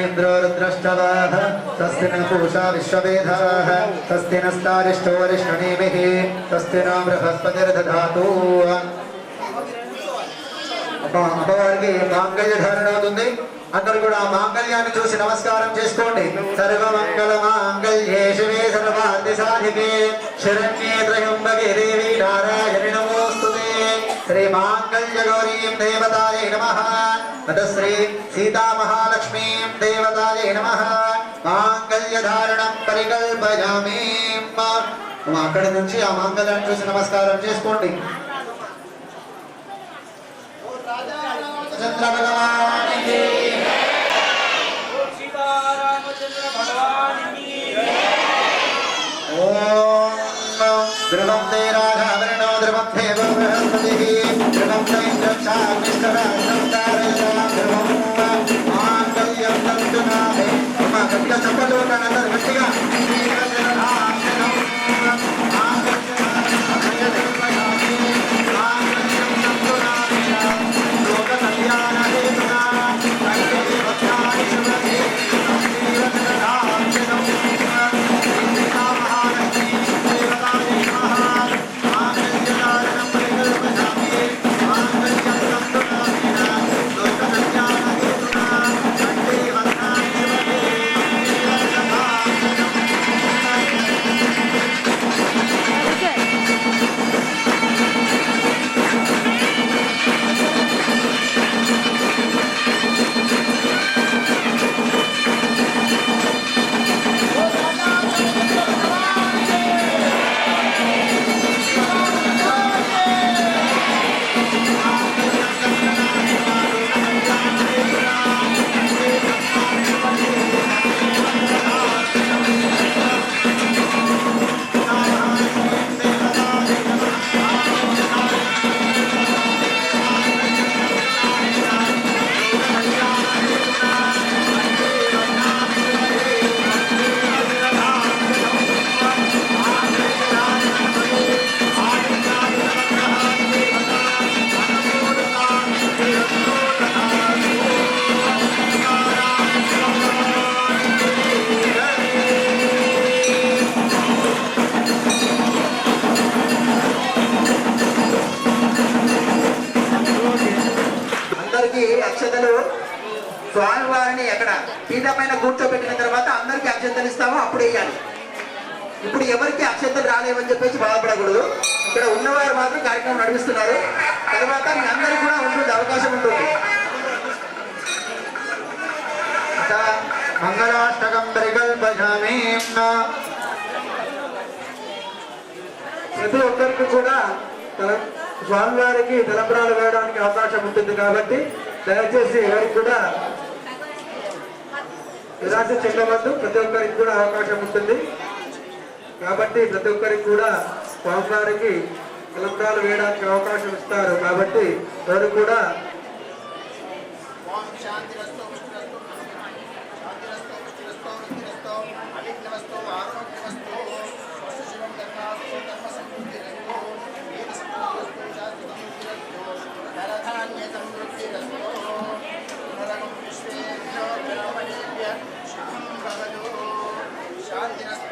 ఇంద్రో రుద్రష్టవాహ తస్తి పూషా వరిష్ణనేమి నా బృహస్పతిర్దాతు అమ్మవారికి మాంగళ్య ధారణ కూడా మాంగళ్యాన్ని చూసి నమస్కారం చేసుకోండి. సర్వమంగళ మాంగళ్యే శివే సర్వార్థి సాధికే శరణ్యే త్రయంబగే దేవి నారాయణ నమో శ్రీ మాంగళ్యగౌరీం దేవతాయ నమ తత శ్రీ సీతామహాలక్ష్మీం దేవతాయ నమ మాంగళ్యధారణం పరికల్పయామి అక్కడి నుంచి ఆ మాంగళ్యాన్ని చూసి నమస్కారం చేసుకోండి. చంద్ర భగవానికి సీతారామచంద్ర ఓం ధ్రువం తేరా దేవ అక్షతలు ఇస్తామో అప్పుడు వేయాలి. ఇప్పుడు ఎవరికి అక్షతలు రాలేవని చెప్పేసి బాధపడకూడదు. ఇక్కడ ఉన్నవారు మాత్రం కార్యక్రమం నడిపిస్తున్నారు. తర్వాత మీ అందరికీ కూడా ఉంటుంది అవకాశం ఉంటుంది. మంగళాష్టకం ప్రతి ఒక్కరికి కూడా స్వామివారికి తలంబరాలు వేయడానికి అవకాశం ఉంటుంది కాబట్టి దయచేసి ఎవరికి కూడా నిరాశ చెందవద్దు ప్రతి ఒక్కరికి కూడా అవకాశం ఉంటుంది. కాబట్టి ప్రతి ఒక్కరికి కూడా స్వామివారికి తలంబరాలు వేయడానికి అవకాశం ఇస్తారు. కాబట్టి ఎవరు కూడా Gracias.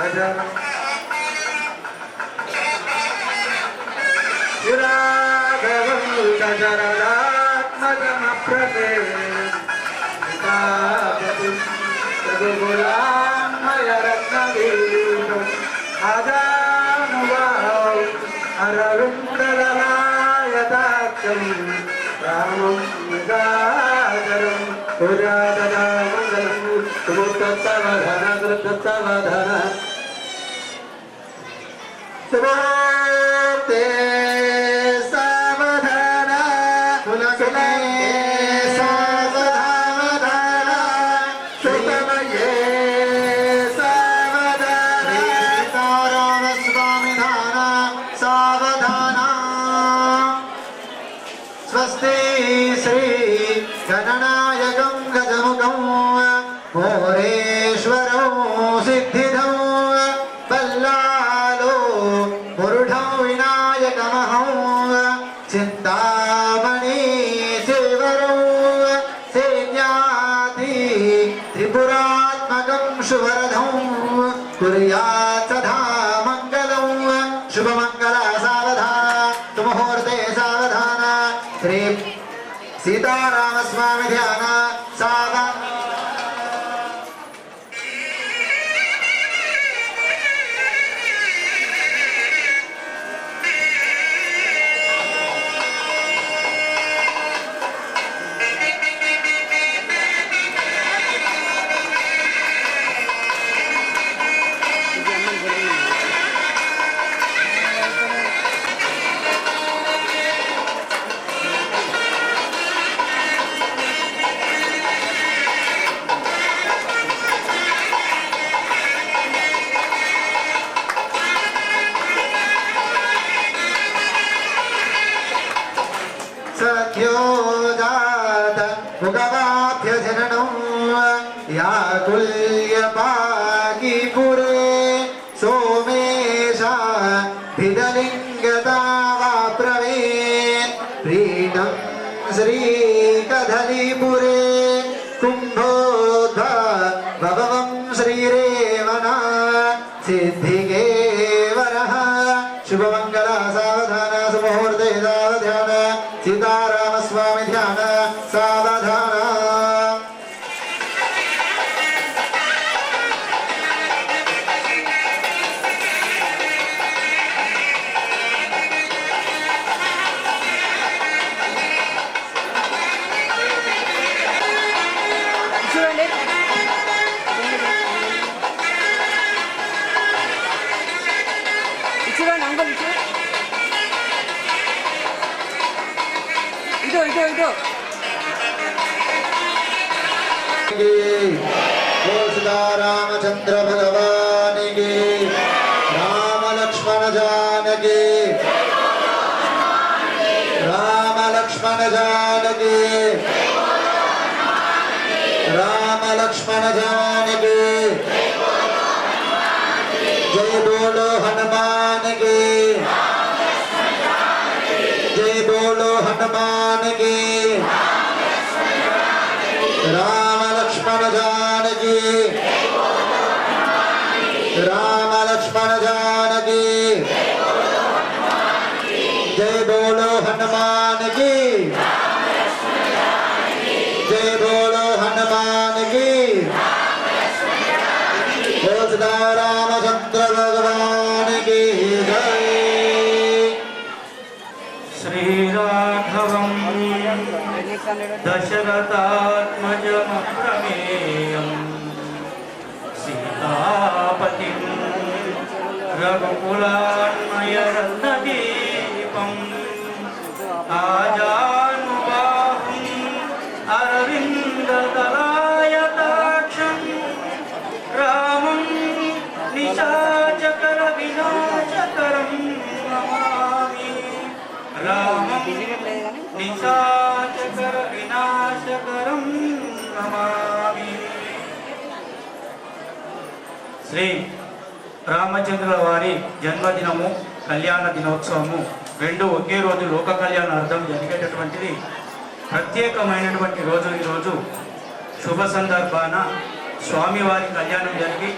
భజన శ్రీరాఘవం శరణాత్మకమప్రదే రఘుకులాన్మయరత్నవీరం అదానుభావం అరవిందలనాయతాక్షం రామం నిదాగరం పురాతనామంగళం సుముక్తవధన కృతవధన సుమూర్తే సావధాన కులకులే సావధాన సుతమయే సావధాన సీతారామ స్వామి ధాన సావధాన స్వస్తి శ్రీ గణనాయకం సఖ్యోజాత ముఖవాభ్యజననం యాకుల్యపాకీపురే లక్ష్మణ జానకి రామ లక్ష్మణ జానకి రామ లక్ష్మణ జానకి జయ బోలో హనుమాన్కి జయ బోలో హనుమాన్కి రామ లక్ష్మణ నెక్స్ట్ హండ్రెడ్ దశరథాత్మజమప్రమేయం సీతాపతిం రఘుకులాన్మయరత్నదీపం ఆజానుబాహుం అరవిందదలాయతాక్షం రామం నిశాచకర వినాశకరం శ్రీ రామచంద్రుల వారి జన్మదినము కళ్యాణ దినోత్సవము. రెండు ఒకే రోజు లోక కళ్యాణార్థం జరిగేటటువంటిది. ప్రత్యేకమైనటువంటి రోజు ఈరోజు. శుభ సందర్భాన స్వామివారి కళ్యాణం జరిగి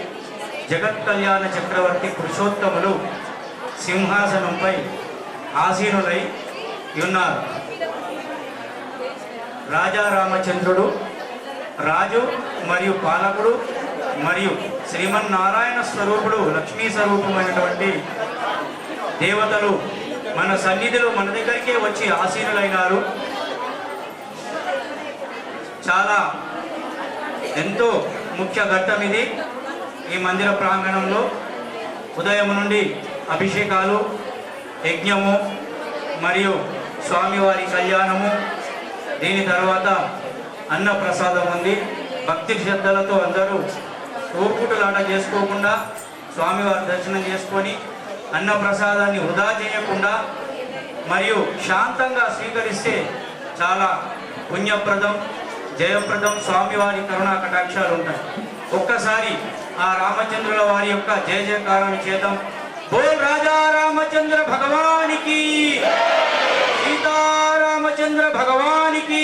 జగత్ కళ్యాణ చక్రవర్తి పురుషోత్తములు సింహాసనంపై ఆసీనులై ఉన్నారు. రాజా రామచంద్రుడు రాజు మరియు పాలకుడు మరియు శ్రీమన్నారాయణ స్వరూపుడు లక్ష్మీ స్వరూపమైనటువంటి దేవతలు మన సన్నిధిలో మన దగ్గరికే వచ్చి ఆసీనులైనారు. చాలా ఎంతో ముఖ్య ఘట్టం ఇది ఈ మందిర ప్రాంగణంలో. ఉదయం నుండి అభిషేకాలు యజ్ఞము మరియు స్వామివారి కళ్యాణము. దీని తర్వాత అన్న ప్రసాదం ఉంది. భక్తి శ్రద్ధలతో అందరూ తోపుటలాట చేసుకోకుండా స్వామివారి దర్శనం చేసుకొని అన్న ప్రసాదాన్ని వృధా చేయకుండా మరియు శాంతంగా స్వీకరిస్తే చాలా పుణ్యప్రదం జయప్రదం స్వామివారి కరుణా కటాక్షాలు ఉంటాయి. ఒక్కసారి ఆ రామచంద్రుల వారి యొక్క జయ జయకారం చేద్దాం. బోల్ రాజా రామచంద్ర భగవానికి సీతారామచంద్ర భగవానికి.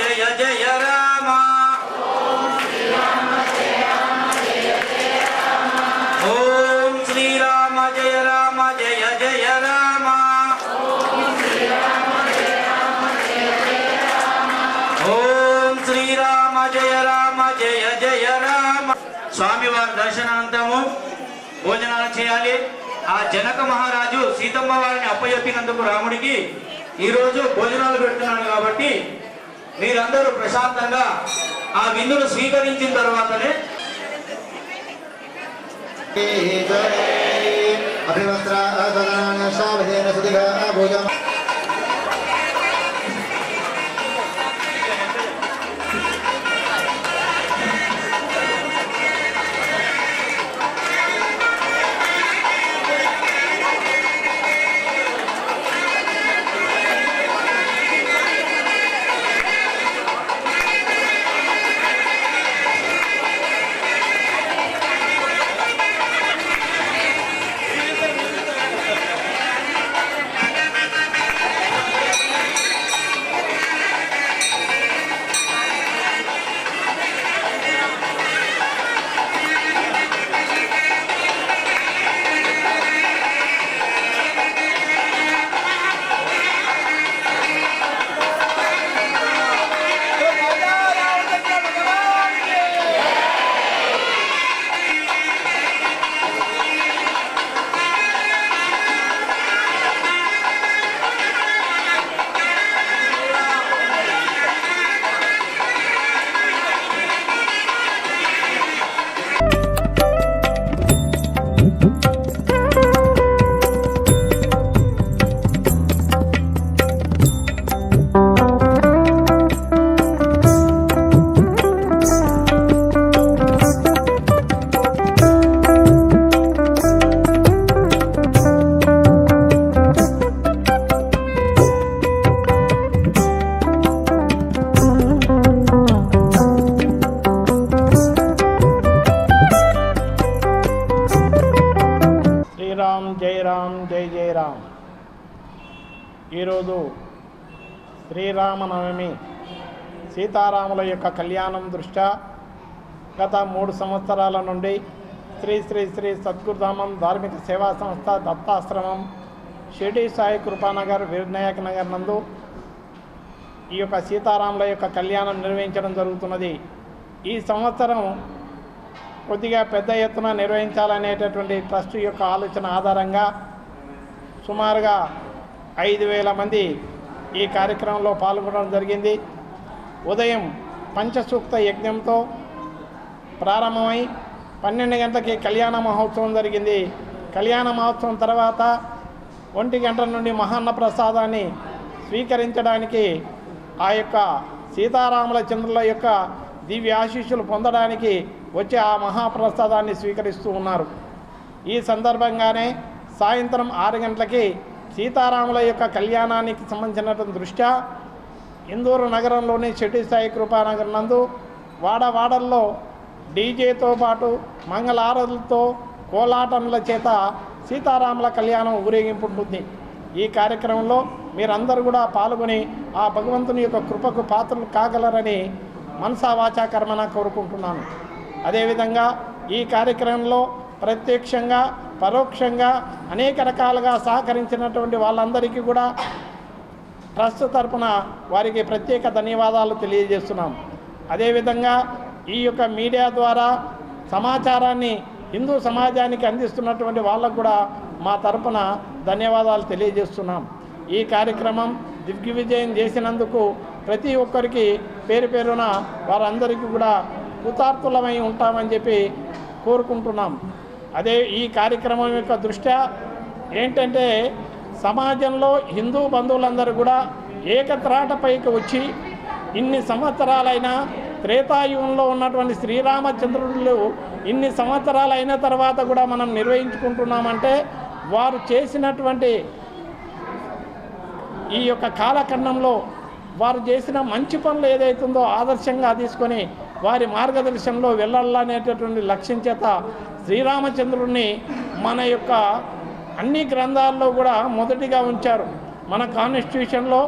జయ జయ రామ. ఓం శ్రీరామ జయ రామ జయ జయ రామ. ఓం శ్రీరామ జయ రామ జయ జయ రామ. స్వామివారి దర్శనాంతము భోజనాలు చేయాలి. ఆ జనక మహారాజు సీతమ్మ వారిని అప్పచెప్పినందుకు రాముడికి ఈరోజు భోజనాలు పెడుతున్నాడు కాబట్టి మీరందరూ ప్రశాంతంగా ఆ విందును స్వీకరించిన తర్వాతనే అభివస్త్రాసనాన్ని సావధేన సుధిగా భోజనం రామ్ జై రామ్ జై జై రామ్. ఈరోజు శ్రీరామనవమి. సీతారాముల యొక్క కళ్యాణం దృష్ట్యా గత మూడు సంవత్సరాల నుండి శ్రీ శ్రీ శ్రీ సద్గురుధామం ధార్మిక సేవా సంస్థ దత్తాశ్రమం షిరిడి సాయి కృపానగర్ విర్నాయక నగర్ నందు ఈ యొక్క సీతారాముల యొక్క కళ్యాణం నిర్వహించడం జరుగుతున్నది. ఈ సంవత్సరం కొద్దిగా పెద్ద ఎత్తున నిర్వహించాలనేటటువంటి ట్రస్ట్ యొక్క ఆలోచన ఆధారంగా సుమారుగా ఐదు వేల మంది ఈ కార్యక్రమంలో పాల్గొనడం జరిగింది. ఉదయం పంచసూక్త యజ్ఞంతో ప్రారంభమై పన్నెండు గంటలకి కళ్యాణ మహోత్సవం జరిగింది. కళ్యాణ మహోత్సవం తర్వాత ఒంటి గంట నుండి మహాన్న ప్రసాదాన్ని స్వీకరించడానికి ఆ యొక్క సీతారాముల చంద్రుల యొక్క దివ్య ఆశీస్సులు పొందడానికి వచ్చే ఆ మహాప్రసాదాన్ని స్వీకరిస్తూ ఉన్నారు. ఈ సందర్భంగానే సాయంత్రం ఆరు గంటలకి సీతారాముల యొక్క కళ్యాణానికి సంబంధించినటువంటి దృష్ట్యా ఇందూరు నగరంలోని షెట్టి సాయి కృపానగర్ నందు వాడవాడల్లో డీజేతో పాటు మంగళారతులతో కోలాటముల చేత సీతారాముల కళ్యాణం ఊరేగింపు ఉంటుంది ఈ కార్యక్రమంలో మీరందరూ కూడా పాల్గొని ఆ భగవంతుని యొక్క కృపకు పాత్రలు కాగలరని మనసా వాచా కర్మన కోరుకుంటున్నాను. అదేవిధంగా ఈ కార్యక్రమంలో ప్రత్యక్షంగా పరోక్షంగా అనేక రకాలుగా సహకరించినటువంటి వాళ్ళందరికీ కూడా ట్రస్ట్ తరపున వారికి ప్రత్యేక ధన్యవాదాలు తెలియజేస్తున్నాం. అదేవిధంగా ఈ యొక్క మీడియా ద్వారా సమాచారాన్ని హిందూ సమాజానికి అందిస్తున్నటువంటి వాళ్ళకు కూడా మా తరపున ధన్యవాదాలు తెలియజేస్తున్నాం. ఈ కార్యక్రమం దిగ్విజయం చేసినందుకు ప్రతి ఒక్కరికి పేరు పేరున వారందరికీ కూడా కృతార్థులమై ఉంటామని చెప్పి కోరుకుంటున్నాం. అదే ఈ కార్యక్రమం యొక్క దృష్ట్యా ఏంటంటే సమాజంలో హిందూ బంధువులందరూ కూడా ఏకత్రాటపైకి వచ్చి ఇన్ని సంవత్సరాలైనా త్రేతాయుగంలో ఉన్నటువంటి శ్రీరామచంద్రులు ఇన్ని సంవత్సరాలైన తర్వాత కూడా మనం నిర్వహించుకుంటున్నామంటే వారు చేసినటువంటి ఈ యొక్క కాలఖండంలో వారు చేసిన మంచి పనులు ఏదైతుందో ఆదర్శంగా తీసుకొని వారి మార్గదర్శనంలో వెళ్ళాలనేటటువంటి లక్ష్యం చేత శ్రీరామచంద్రుడిని మన యొక్క అన్ని గ్రంథాల్లో కూడా మొదటిగా ఉంచారు. మన కాన్స్టిట్యూషన్లో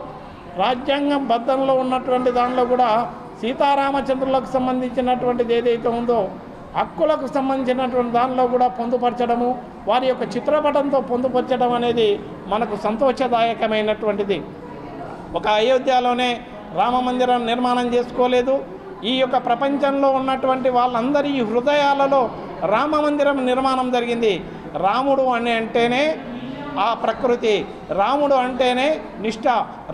రాజ్యాంగం బద్ధంలో ఉన్నటువంటి దానిలో కూడా సీతారామచంద్రులకు సంబంధించినటువంటిది ఏదైతే ఉందో హక్కులకు సంబంధించినటువంటి దానిలో కూడా పొందుపరచడము వారి యొక్క చిత్రపటంతో పొందుపరచడం అనేది మనకు సంతోషదాయకమైనటువంటిది. ఒక అయోధ్యలోనే రామ మందిరం నిర్మాణం చేసుకోలేదు. ఈ యొక్క ప్రపంచంలో ఉన్నటువంటి వాళ్ళందరి హృదయాలలో రామ మందిరం నిర్మాణం జరిగింది. రాముడు అని అంటేనే ఆ ప్రకృతి రాముడు అంటేనే నిష్ఠ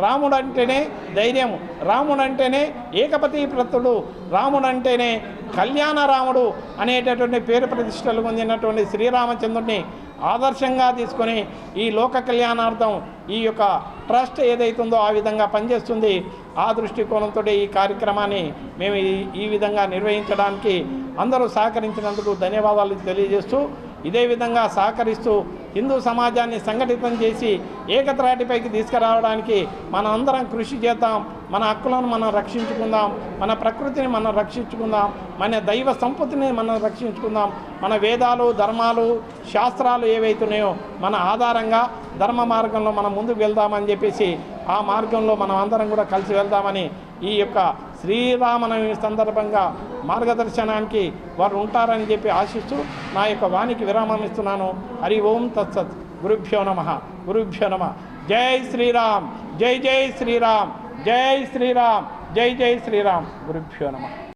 రాముడు అంటేనే ధైర్యం రాముడు అంటేనే ఏకపతి ప్రతుడు రాముడు అంటేనే కళ్యాణ రాముడు అనేటటువంటి పేరు ప్రతిష్టలు పొందినటువంటి శ్రీరామచంద్రుడిని ఆదర్శంగా తీసుకొని ఈ లోక కళ్యాణార్థం ఈ యొక్క ట్రస్ట్ ఏదైతుందో ఆ విధంగా పనిచేస్తుంది. ఆ దృష్టికోణంతో ఈ కార్యక్రమాన్ని మేము ఈ- ఈ విధంగా నిర్వహించడానికి అందరూ సహకరించినందుకు ధన్యవాదాలు తెలియజేస్తూ ఇదే విధంగా సహకరిస్తూ హిందూ సమాజాన్ని సంఘటితం చేసి ఏకత్రాటిపైకి తీసుకురావడానికి మనం అందరం కృషి చేద్దాం. మన హక్కులను మనం రక్షించుకుందాం. మన ప్రకృతిని మనం రక్షించుకుందాం. మన దైవ సంపత్తిని మనం రక్షించుకుందాం. మన వేదాలు ధర్మాలు శాస్త్రాలు ఏవైతున్నాయో మన ఆధారంగా ధర్మ మార్గంలో మనం ముందుకు వెళ్దామని చెప్పేసి ఆ మార్గంలో మనం అందరం కూడా కలిసి వెళ్దామని ఈ యొక్క శ్రీరామనవమి సందర్భంగా మార్గదర్శనానికి వారు ఉంటారని చెప్పి ఆశిస్తూ నా యొక్క వానికి విరామం ఇస్తున్నాను. హరి ఓం తత్సత్. గురుభ్యో నమ. గురుభ్యో నమ. జై శ్రీరామ్. జై జై శ్రీరామ్. జై శ్రీరామ్. జై జై శ్రీరామ్. గురుభ్యో నమ.